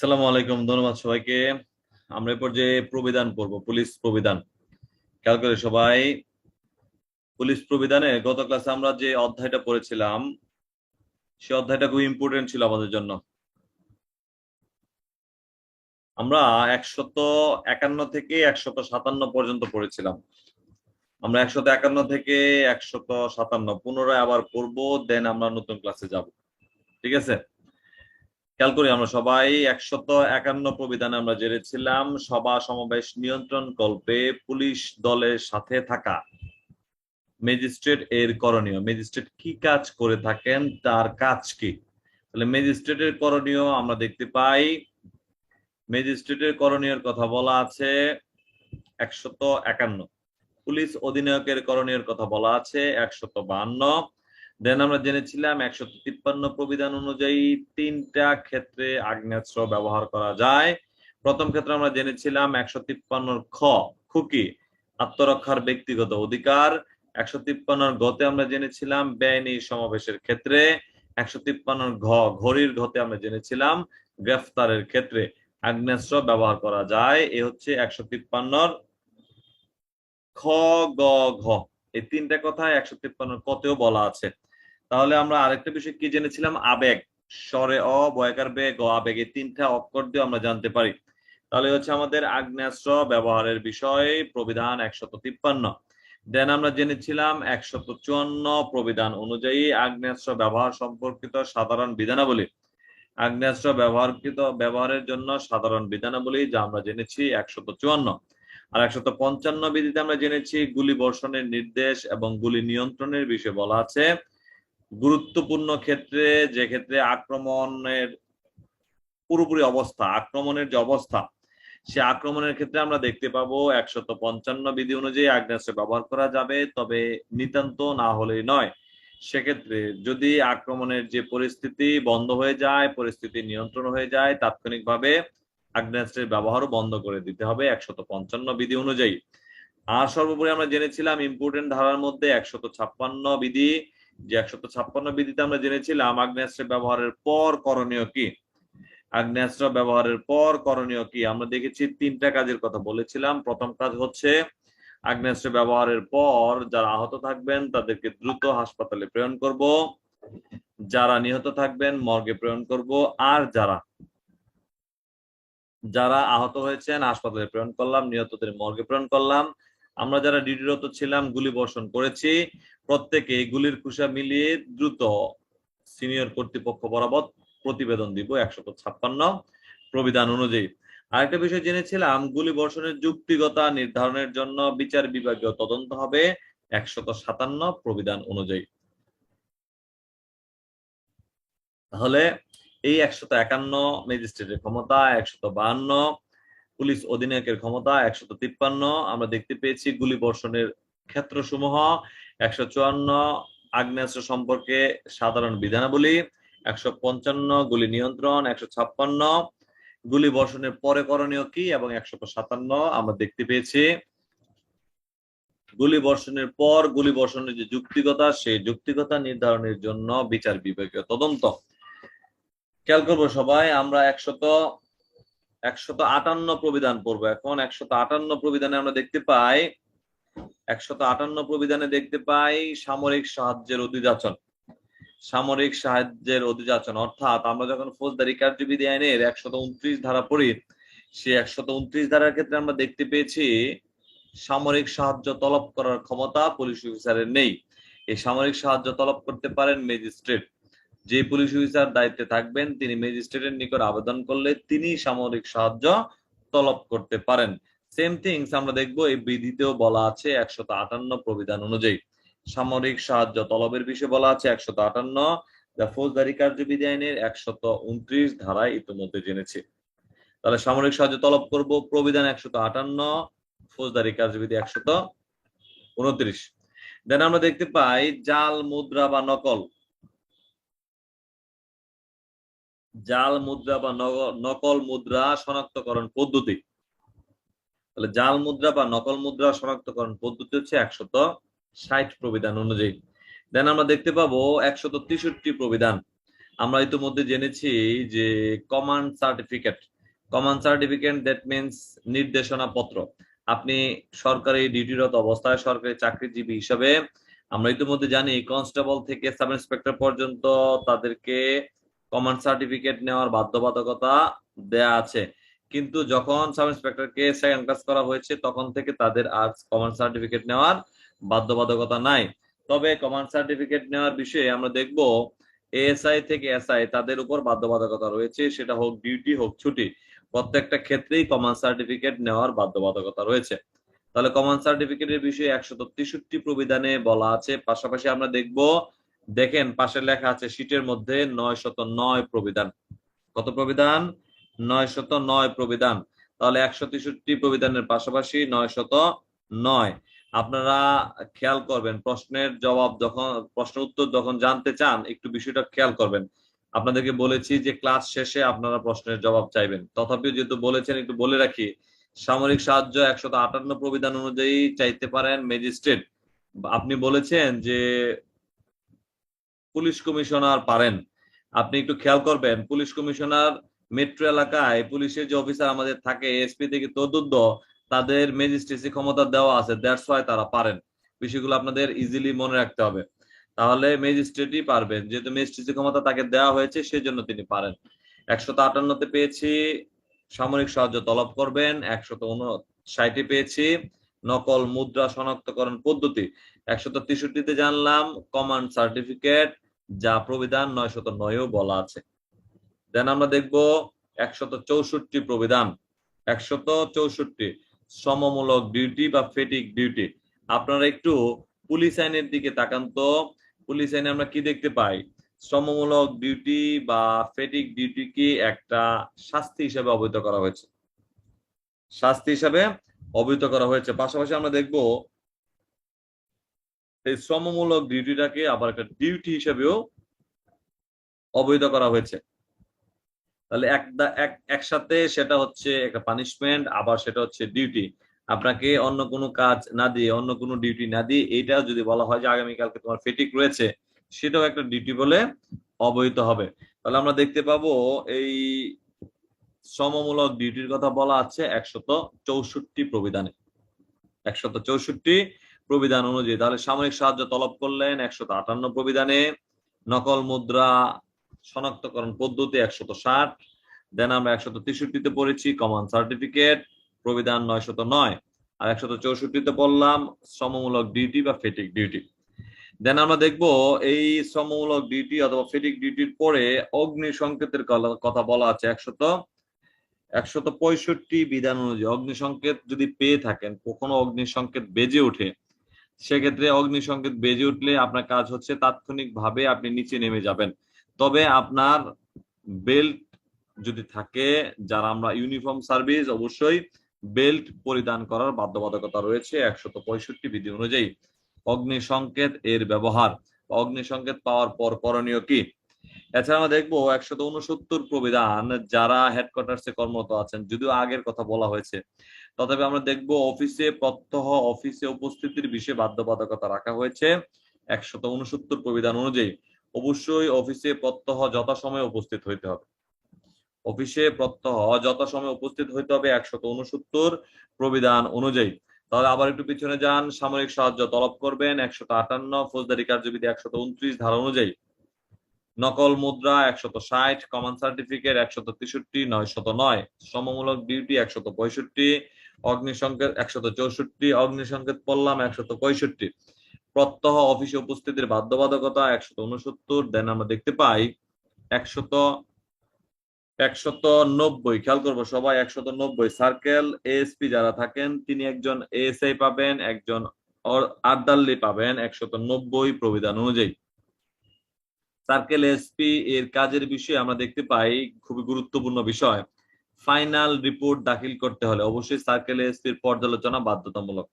সালামু আলাইকুম, ধন্যবাদ সবাইকে। আমরা এরপর যে প্রবিধান পড়ব, পুলিশ প্রবিধান। খেয়াল করে সবাই, পুলিশ প্রবিধানে গত ক্লাসে আমরা যে অধ্যায়টা পড়েছিলাম, সে অধ্যায়টা খুব ইম্পর্টেন্ট ছিল আমাদের জন্য। আমরা একশত একান্ন থেকে একশত সাতান্ন পর্যন্ত পড়েছিলাম। আমরা একশত একান্ন থেকে একশত সাতান্ন, পুনরায় আবার পড়ব দেন আমরা নতুন ক্লাসে যাব। ঠিক আছে? খেয়াল করি, আমরা সবাই একশত একান্ন প্রবিধানে আমরা জেনেছিলাম সভা সমাবেশ নিয়ন্ত্রণ কল্পে পুলিশ দলের সাথে থাকা। ম্যাজিস্ট্রেট এর করণীয়, ম্যাজিস্ট্রেট কি কাজ করে থাকেন, তার কাজ কি? তাহলে ম্যাজিস্ট্রেটের করণীয় আমরা দেখতে পাই, ম্যাজিস্ট্রেটের করণীয়র কথা বলা আছে একশত একান্ন, পুলিশ অধিনায়কের করণীয়র কথা বলা আছে একশত বান্ন দেন আমরা জেনেছিলাম একশো তিপ্পান্ন প্রবিধান অনুযায়ী তিনটা ক্ষেত্রে আগ্নেয়াস্ত্র ব্যবহার করা যায়। প্রথম ক্ষেত্রে আমরা জেনেছিলাম একশো তিপ্পান্নর খ, খুকি, আত্মরক্ষার ব্যক্তিগত অধিকার। একশো তিপ্পান্নর গতে আমরা জেনেছিলাম বেআইনি সমাবেশের ক্ষেত্রে। একশো তিপ্পান্নর ঘ, ঘড়ির ঘতে আমরা জেনেছিলাম গ্রেফতারের ক্ষেত্রে আগ্নেয়াস্ত্র ব্যবহার করা যায়। এ হচ্ছে একশো তিপ্পান্নর খ, গ, ঘ। এই তিনটা কথা একশো তিপ্পান্ন কতেও বলা আছে। তাহলে আমরা আরেকটা বিষয় কি জেনেছিলাম? আবেগ। স্বরে অ, বয়কার বে, গ, আবেগ এই তিনটা অক্ষর দিয়ে আমরা জানতে পারি। তাহলে হচ্ছে আমাদের আগ্নেয়াস্ত্র ব্যবহারের বিষয়, প্রবিধান একশত তিপ্পান্ন। দেন আমরা জেনেছিলাম একশত চুয়ান্ন প্রবিধান অনুযায়ী আগ্নেয়াস্ত্র ব্যবহার সম্পর্কিত সাধারণ বিধানাবলী। আগ্নেয়াস্ত্র ব্যবহারকৃত, ব্যবহারের জন্য সাধারণ বিধানাবলী যা আমরা জেনেছি একশত চুয়ান্ন। আর একশত পঞ্চান্ন বিধিতে আমরা জেনেছি গুলি বর্ষণের নির্দেশ এবং গুলি নিয়ন্ত্রণের বিষয়ে বলা আছে। গুরুত্বপূর্ণ ক্ষেত্রে যে ক্ষেত্রে আক্রমণের পুরোপুরি অবস্থা, আক্রমণের যে অবস্থা, সে আক্রমণের ক্ষেত্রে আমরা দেখতে পাবো একশত পঞ্চান্ন বিধি অনুযায়ী আগ্নেয়াস্ত্র ব্যবহার করা যাবে, তবে নিতান্ত না হলেই নয়। সেক্ষেত্রে যদি আক্রমণের যে পরিস্থিতি বন্ধ হয়ে যায়, পরিস্থিতি নিয়ন্ত্রণ হয়ে যায়, তাৎক্ষণিকভাবে আগ্নেয়াস্ত্রের ব্যবহারও বন্ধ করে দিতে হবে একশত পঞ্চান্ন বিধি অনুযায়ী। আর সর্বোপরি আমরা জেনেছিলাম ইম্পর্টেন্ট ধারার মধ্যে একশত ছাপ্পান্ন বিধি যে একশত ছাপ্পান্ন বিধিতে আমরা জেনেছিলাম আগ্নেয়াস্ত্রের ব্যবহারের পর করণীয় কি? আগ্নেয়াস্ত্র ব্যবহারের পর করণীয় কি? আমরা দেখেছি তিনটা কাজের কথা বলেছিলাম। প্রথম কাজ হচ্ছে, আগ্নেয়াস্ত্র ব্যবহারের পর যারা আহত থাকবেন, তাদেরকে দ্রুত হাসপাতালে প্রেরণ করব। যারা নিহত থাকবেন, মর্গে প্রেরণ করব। আর যারা যারা আহত হয়েছেন, হাসপাতালে প্রেরণ করলাম, নিহতদের মর্গে প্রেরণ করলাম। আমরা যারা ডিউটিরত ছিলাম, গুলি বর্ষণ করেছি। প্রত্যেকে গুলির কুশা মিলিয়ে দ্রুত সিনিয়র কর্তৃপক্ষ বরাবর প্রতিবেদন দিব একশত ছাপ্পান্ন প্রবিধান অনুযায়ী। আরেকটা বিষয় জেনেছিলাম, গুলি বর্ষণের যুক্তিগতা নির্ধারণের জন্য বিচার বিভাগীয় তদন্ত হবে একশত সাতান্ন প্রবিধান অনুযায়ী। তাহলে এই একশত একান্ন ম্যাজিস্ট্রেটের ক্ষমতা, একশত বাহান্ন পুলিশ অধিনায়কের ক্ষমতা একশত তিপ্পান্ন। আমরা দেখতে পেয়েছি গুলি বর্ষণের ক্ষেত্রসমূহ। একশো চুয়ান্ন আগ্নেয়াস্ত্র সম্পর্কে সাধারণ বিধানাবলী। একশো পঞ্চান্ন গুলি নিয়ন্ত্রণ, একশো ছাপ্পান্ন গুলি বর্ষণের পরে করণীয় কি এবং একশত সাতান্ন আমরা দেখতে পেয়েছি। গুলি বর্ষণের পর গুলি বর্ষণের যে যুক্তিগতা সেই যুক্তিগতা নির্ধারণের জন্য বিচার বিভাগীয় তদন্ত। খেয়াল করব সবাই, আমরা একশত একশত আটান্ন প্রবিধান পড়ব। এখন একশত আটান্ন প্রবিধানে আমরা দেখতে পাই, একশত আটান্ন প্রবিধানে দেখতে পাই সামরিক সাহায্যের অধিযাচন। সামরিক সাহায্যের অধিযাচন, অর্থাৎ আমরা যখন ফৌজদারি কার্যবিধি আইনের একশত উনত্রিশ ধারা পড়ি সে একশত উনত্রিশ ধারার ক্ষেত্রে আমরা দেখতে পেয়েছি সামরিক সাহায্য তলব করার ক্ষমতা পুলিশ অফিসারের নেই। এই সামরিক সাহায্য তলব করতে পারেন ম্যাজিস্ট্রেট। যে পুলিশ অফিসার দায়িত্বে থাকবেন, তিনি ম্যাজিস্ট্রেটের নিকট আবেদন করলে তিনি সামরিক সাহায্য তলব করতে পারেন। সেম থিংস আমরা দেখব, এই বিধিতেও বলা আছে একশত আটান্ন প্রবিধান অনুযায়ী। সামরিক সাহায্য তলবের বিষয়ে বলা আছে একশত আটান্ন, যা ফৌজদারি কার্যবিধি আইনের একশত উনত্রিশ ধারায় ইতিমধ্যে জেনেছি। তাহলে সামরিক সাহায্য তলব করব, প্রবিধান একশত আটান্ন, ফৌজদারি কার্যবিধি একশত উনত্রিশ। দেন আমরা দেখতে পাই জাল, মুদ্রা বা নকল। জাল মুদ্রা বা নকল মুদ্রা শনাক্তকরণ পদ্ধতি। তাহলে জাল মুদ্রা বা নকল মুদ্রা শনাক্তকরণ পদ্ধতি হচ্ছে একশত ষাট প্রবিধান অনুযায়ী। দেন আমরা দেখতে পাবো একশত তেষট্টি প্রবিধান। আমরা ইতিমধ্যে জেনেছি যে command certificate command certificate that means নির্দেশনা পত্র। আপনি সরকারি ডিউটিরত অবস্থায় সরকারি চাকরিজীবী হিসাবে আমরা ইতিমধ্যে জানি কনস্টেবল থেকে সাব ইন্সপেক্টর পর্যন্ত তাদেরকে কমান্ড সার্টিফিকেট নেওয়ার বাধ্যবাধকতা দেয়া আছে। কিন্তু যখন সাব ইন্সপেক্টরকে সেকেন্ড ক্লাস করা হয়েছে, তখন থেকে তাদের আর কমান্ড সার্টিফিকেট নেওয়ার বাধ্যবাধকতা নাই। তবে কমান্ড সার্টিফিকেট নেওয়ার বিষয়ে আমরা দেখব এএসআই থেকে এসআই তাদের উপর বাধ্যবাধকতা রয়েছে, সেটা হোক ডিউটি হোক ছুটি। প্রত্যেকটা ক্ষেত্রেই কমান্ড সার্টিফিকেট নেওয়ার বাধ্যবাধকতা রয়েছে। তাহলে কমান্ড সার্টিফিকেটের বিষয়ে একশো তেষট্টি প্রবিধানে বলা আছে। পাশাপাশি আমরা দেখব দেখেন পাশে লেখা আছে, শীটের মধ্যে নয় শত নয় প্রবিধান। কত প্রবিধান? নয় শত নয় প্রবিধান। তাহলে একশো তেষট্টি প্রবিধানের পাশাপাশি নয় শত নয়। আপনারা খেয়াল করবেন, প্রশ্নের জবাব যখন, প্রশ্ন উত্তর যখন জানতে চান, একটু বিষয়টা খেয়াল করবেন। আপনাদেরকে বলেছি যে ক্লাস শেষে আপনারা প্রশ্নের জবাব চাইবেন। তথাপিও যেহেতু বলেছেন, একটু বলে রাখি, সামরিক সাহায্য একশত আটান্ন প্রবিধান অনুযায়ী চাইতে পারেন ম্যাজিস্ট্রেট। আপনি বলেছেন যে পুলিশ কমিশনার পারেন। আপনি একটু খেয়াল করবেন, পুলিশ কমিশনার মেট্রো এলাকায় পুলিশের যে অফিসার আমাদের থাকে, এসপি থেকে তদুদ্ধ তাদের ম্যাজিস্ট্রেসি ক্ষমতা দেওয়া আছে দ্যাটস ওয়াই তারা পারেন। বিষয়গুলো আপনাদের ইজিলি মনে রাখতে হবে। তাহলে ম্যাজিস্ট্রেটই পারবেন, যেহেতু ম্যাজিস্ট্রেসি ক্ষমতা তাকে দেওয়া হয়েছে, সেজন্য তিনি পারেন। একশত আটান্নতে পেয়েছি, সামরিক সাহায্য তলব করবেন, একশত উনষাটে পেয়েছি, নকল মুদ্রা শনাক্তকরণ পদ্ধতি। একশত তেষট্টিতে জানলাম কমান্ড সার্টিফিকেট যা প্রবিধান নয়শত নয়ও বলা আছে। দেন আমরা দেখব একশত চৌষট্টি প্রবিধান। একশত চৌষট্টি, সমমূলক ডিউটি বা ফেটিক ডিউটি আপনারা একটু পুলিশ আইনের দিকে তাকান তো। পুলিশ আইনে আমরা কি দেখতে পাই? শ্রমমূলক ডিউটি বা ফেটিক ডিউটি কি একটা শাস্তি হিসাবে অবহিত করা হয়েছে। শাস্তি হিসাবে অবহিত করা হয়েছে। পাশাপাশি আমরা দেখব এই শ্রমমূলক ডিউটিটাকে আবার একটা ডিউটি হিসেবেও অবহিত করা হয়েছে। তাহলে এক একসাথে সেটা হচ্ছে একটা পানিশমেন্ট আবার সেটা হচ্ছে ডিউটি আপনাকে অন্য কোনো কাজ না দিয়ে, অন্য কোনো ডিউটি না দিয়ে এইটাও যদি বলা হয় যে আগামীকালকে তোমার ফেটিক রয়েছে, সেটাও একটা ডিউটি বলে অবহিত হবে। তাহলে আমরা দেখতে পাবো এই সমমূলক ডিউটির কথা বলা আছে একশত চৌষট্টি প্রবিধানে। একশত চৌষট্টি প্রবিধান অনুযায়ী। তাহলে সামরিক সাহায্য তলব করলেন একশত আটান্ন প্রবিধানে। নকল মুদ্রা শনাক্তকরণ পদ্ধতি একশত ষাট। দেন আমরা একশত তেষট্টিতে পড়েছি কমন সার্টিফিকেট প্রবিধান নয়শত নয়। আর একশত চৌষট্টিতে পড়লাম, শ্রমমূলক ডিউটি বা ফেটিক ডিউটি দেন আমরা দেখব এই শ্রমমূলক ডিউটি অথবা ফেটিক ডিউটির পরে অগ্নি সংকেতের কথা বলা আছে একশত। একশত পঁয়ষট্টি বিধান অনুযায়ী অগ্নি সংকেত যদি পেয়ে থাকেন, কখনো অগ্নি সংকেত বেজে ওঠে সেক্ষেত্রে অগ্নিসংকেত বেজে উঠলে আপনার কাজ হচ্ছে তাৎক্ষণিক ভাবে আপনি নিচে নেমে যাবেন। তবে আপনার বেল্ট যদি থাকে, যারা আমরা ইউনিফর্ম সার্ভিস, অবশ্যই বেল্ট পরিধান করার বাধ্যবাধকতা রয়েছে একশত পঁয়ষট্টি বিধি অনুযায়ী। অগ্নি সংকেত এর ব্যবহার। অগ্নিসংকেত পাওয়ার পর করণীয় কি? এছাড়া আমরা দেখব একশত উনসত্তর প্রবিধান যারা হেডকোয়ার্টার্সে কর্মরত আছেন, যদিও আগের কথা বলা হয়েছে। তথাপি আমরা দেখব অফিসে প্রত্যহ অফিসে উপস্থিতির বিষয়ে বাধ্যবাধকতা রাখা হয়েছে একশত উনসত্তর প্রবিধান অনুযায়ী। অবশ্যই অফিসে প্রত্যহ যথাসময়ে উপস্থিত হইতে হবে। অফিসে প্রত্যহ যথাসময়ে উপস্থিত হইতে হবে একশত উনসত্তর প্রবিধান অনুযায়ী। তাহলে আবার একটু পিছনে যান, সামরিক সাহায্য তলব করবেন, একশত আটান্ন ফৌজদারি কার্যবিধি একশত উনত্রিশ ধারা অনুযায়ী। নকল মুদ্রা একশত ষাট কমন সার্টিফিকেট একশত তেষট্টি নয় শত নয়, সমমূলক ডিউটি একশত পঁয়ষট্টি, অগ্নিসংকেত একশত চৌষট্টি, অগ্নিসংকেত পড়লাম একশত পঁয়ষট্টি। প্রত্যহ অফিসে উপস্থিতির বাধ্যবাধকতা একশত উনসত্তর দেন আমরা দেখতে পাই একশত একশত নব্বই, খেয়াল করব সবাই, একশত নব্বই সার্কেল এএসপি যারা থাকেন, তিনি একজন এএসআই পাবেন, একজন আর্দাল্লি পাবেন, একশত নব্বই প্রবিধান অনুযায়ী। সার্কেল এসপি এর কাজের বিষয়ে আমরা দেখতে পাই খুবই গুরুত্বপূর্ণ বিষয়। ফাইনাল রিপোর্ট দাখিল করতে হলে অবশ্যই সার্কেল এসপির পর্যালোচনা বাধ্যতামূলক।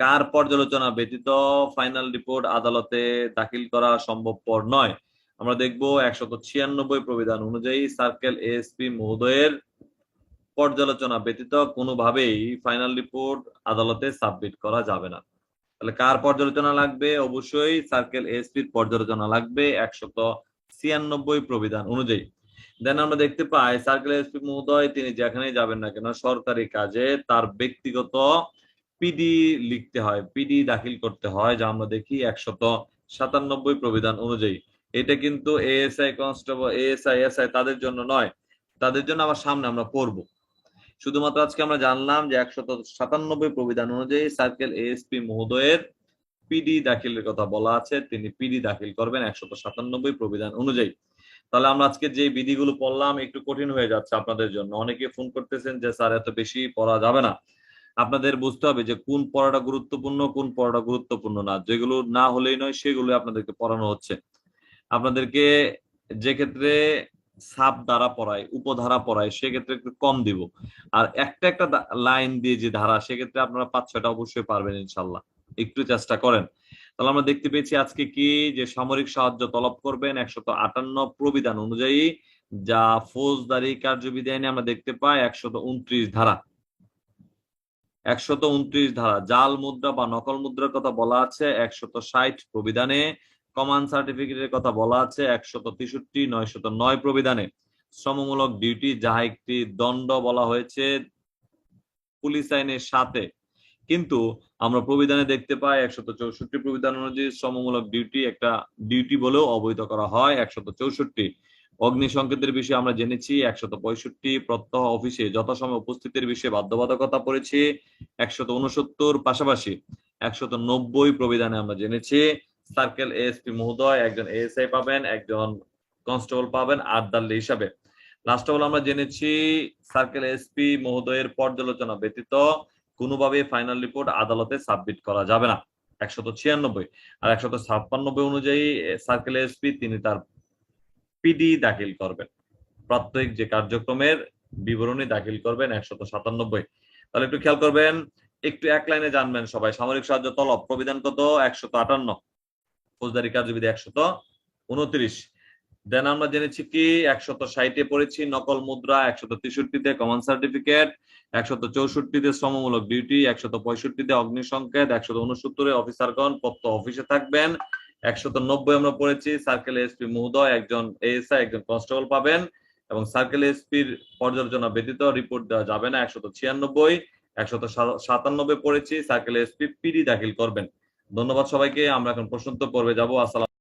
কার পর্যালোচনা ব্যতীত ফাইনাল রিপোর্ট আদালতে দাখিল করা সম্ভবপর নয়। আমরা দেখব একশত ছিয়ানব্বই প্রবিধান অনুযায়ী সার্কেল এসপি মহোদয়ের পর্যালোচনা ব্যতীত কোনোভাবেই ফাইনাল রিপোর্ট আদালতে সাবমিট করা যাবে না। তাহলে কার পর্যালোচনা লাগবে? অবশ্যই সার্কেল এসপির পর্যালোচনা লাগবে একশত ছিয়ানব্বই প্রবিধান অনুযায়ী। দেন আমরা দেখতে পাই, সার্কেল এসপি মহোদয়, তিনি যেখানেই যাবেন না কেন, সরকারি কাজে তার ব্যক্তিগত পিডি লিখতে হয় পিডি দাখিল করতে হয়, যা আমরা দেখি একশত সাতানব্বই প্রবিধান অনুযায়ী। এটা কিন্তু এএসআই কনস্টেবল এএসআই এসআই তাদের জন্য নয়, তাদের জন্য আবার সামনে আমরা পড়ব। শুধুমাত্র আজকে আমরা জানলাম যে একশত সাতানব্বই প্রবিধান অনুযায়ী সার্কেল এএসপি মহোদয়ের পিডি দাখিলের কথা বলা আছে। তিনি পিডি দাখিল করবেন একশত সাতানব্বই প্রবিধান অনুযায়ী। তাহলে আমরা আজকে যে বিধিগুলো পড়লাম, একটু কঠিন হয়ে যাচ্ছে আপনাদের জন্য। অনেকে ফোন করতেছেন যে, স্যার, এত বেশি পড়া যাবে না। আপনাদের বুঝতে হবে যে, কোন পড়াটা গুরুত্বপূর্ণ, কোন পড়াটা গুরুত্বপূর্ণ না। যেগুলো না হলেই নয় সেগুলো আপনাদেরকে পড়ানো হচ্ছে। আপনাদেরকে যে ক্ষেত্রে সাব দ্বারা পড়ায় উপধারা পড়ায়, সেক্ষেত্রে একটু কম দিব। আর একটা একটা লাইন দিয়ে যে ধারা, সেক্ষেত্রে আপনারা পাঁচ ছয়টা অবশ্যই পারবেন ইনশাল্লাহ। একটু চেষ্টা করেন। তাহলে আমরা দেখতে পেয়েছি আজকে কি, যে সামরিক সাহায্য তলব করবেন একশত আটান্ন প্রবিধান অনুযায়ী, যা ফৌজদারি কার্যবিধি আইনে আমরা দেখতে পাই একশত উনত্রিশ ধারা। একশত উনত্রিশ ধারা, জাল মুদ্রা বা নকল মুদ্রার কথা বলা আছে একশত ষাট প্রবিধানে। কমান্ড সার্টিফিকেটের কথা বলা আছে, একশত তেষট্টি, নয়শত নয় প্রবিধানে। শ্রমমূলক ডিউটি যাহা একটি দণ্ড বলা হয়েছে পুলিশ আইনের সাথে। কিন্তু আমরা প্রবিধানে দেখতে পাই, একশত চৌষট্টি প্রবিধান অনুযায়ী শ্রমমূলক ডিউটি একটা ডিউটি বলেও অবৈধ করা হয়, একশত চৌষট্টি। অগ্নি সংকেতের বিষয়ে আমরা জেনেছি, একশত পঁয়ষট্টি প্রত্যহ অফিসে যথাসময় উপস্থিতির বিষয়ে বাধ্যবাধকতা পড়েছি, একশত উনসত্তর পাশাপাশি একশত নব্বই প্রবিধানে আমরা জেনেছি। সার্কেল এএসপি মহোদয়, একজন এএসআই পাবেন, একজন কনস্টেবল পাবেন আটদাল্লি হিসাবে। লাস্ট অফ আমরা জেনেছি, সার্কেল এসপি মহোদয়ের পর্যালোচনা ব্যতীত কোনোভাবে ফাইনাল রিপোর্ট আদালতে সাবমিট করা যাবে না। একশত ছিয়ানব্বই। আর একশত ছাপ্পানব্বই অনুযায়ী, সার্কেল এসপি তিনি তার পিডি দাখিল করবেন। প্রাত্যহিক যে কার্যক্রমের বিবরণী দাখিল করবেন একশত সাতানব্বই। তাহলে একটু খেয়াল করবেন, একটু এক লাইনে জানবেন সবাই। সামরিক সাহায্য তলব, প্রবিধান কত? একশত আটান্ন। ফৌজদারি কার্যবিধি একশত উনত্রিশ। দেন আমরা জেনেছি কি? একশত ষাটে পড়েছি, নকল মুদ্রা একশত তেষট্টিতে কমন সার্টিফিকেট একশত চৌষট্টিতে শ্রমমূলক ডিউটি একশত পঁয়ষট্টিতে অগ্নিসংকেত, একশত উনসত্তরে অফিসারগণ পত্র অফিসে থাকবেন। একশত নব্বই আমরা পড়েছি, সার্কেল এসপি মহোদয় একজন এএসআই একজন কনস্টেবল পাবেন এবং সার্কেল এসপির পর্যালোচনা ব্যতীত রিপোর্ট দেওয়া যাবে না। একশত ছিয়ানব্বই, একশত সাতানব্বই পড়েছি, সার্কেল এসপি পিডি দাখিল করবেন। ধন্যবাদ সবাইকে আমরা এখন প্রশ্নোত্তর পর্বে যাব। আসসালাম